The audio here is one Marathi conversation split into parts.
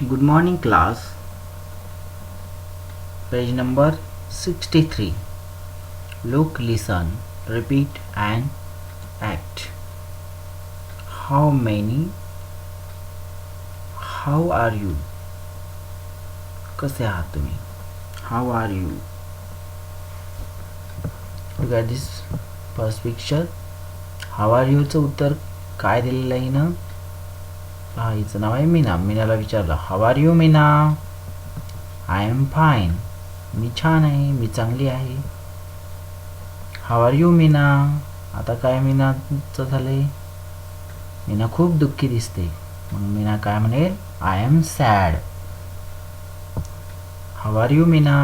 Good morning, class. Page number 63. Look, listen, repeat, and act. How many? How are you? कसे आहात तुम्ही how are you look at this first picture how are यूचं उत्तर काय दिलेलं आहे ना हिचं नाव आहे मीना मीनाला विचारलं how are you Meena I am fine मी छान आहे मी चांगली आहे हाव आर यू मीना आता काय मीनाचं झालंय मीना खूप दुःखी दिसते मग मीना काय म्हणेल I am sad how are you Meena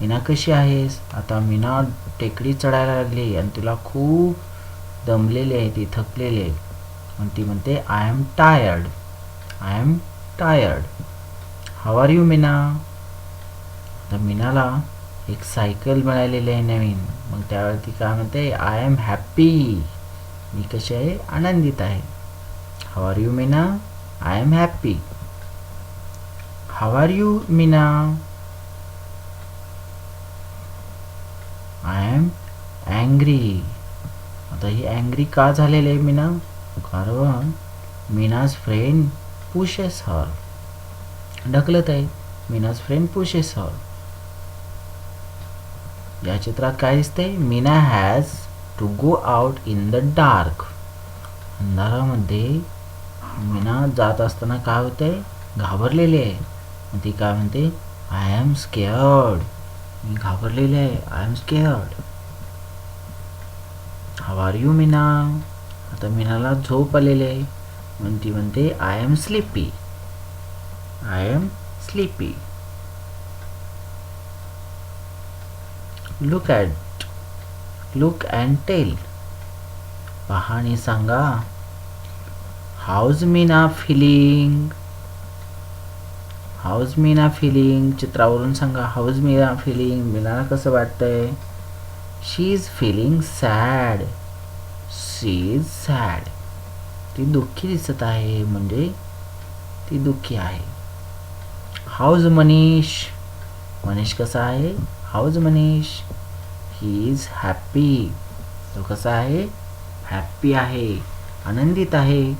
Meena कशी आहेस आता मीना टेकडी चढायला लागली आणि तुला खूप दमलेली आहे ती थकलेली आहे आणि ती म्हणते I am tired I am tired how are you Meena? तर मीनाला एक सायकल मिळालेली आहे नवीन. मग त्यावेळी ती काय म्हणते आय एम हॅप्पी मी कशी आहे? आनंदित आहे. How are you Meena? I am happy how are you Meena? I am angry आता ही अँग्री का झालेली आहे मीना? कारण मीनाज फ्रेंड पुशेस हर ढकलत आहे मीनाज फ्रेंड पुशेस हॉल या चित्रात काय दिसतंय? Meena has to go out in the dark अंधारामध्ये मीना जात असताना काय होतंय? घाबरलेली आहे. ती काय म्हणते? आय एम स्केअर्ड मी घाबरलेले आहे. I am scared how are you Meena? आता मीनाला झोप आलेली आहे. म्हणून ती म्हणते I am sleepy I am sleepy look at look and tell पहाणी सांगा. How's Meena feeling how's Meena feeling चित्रावरून सांगा. हाऊज मीना फिलिंग मीनाला कसं वाटतंय? She is feeling sad she is sad ती दुःखी दिसत आहे म्हणजे ती दुःखी आहे. हाऊज मनीष. मनीष कसा आहे? How's Manish. He is happy तो कसा आहे? हॅप्पी आहे. आनंदित आहे.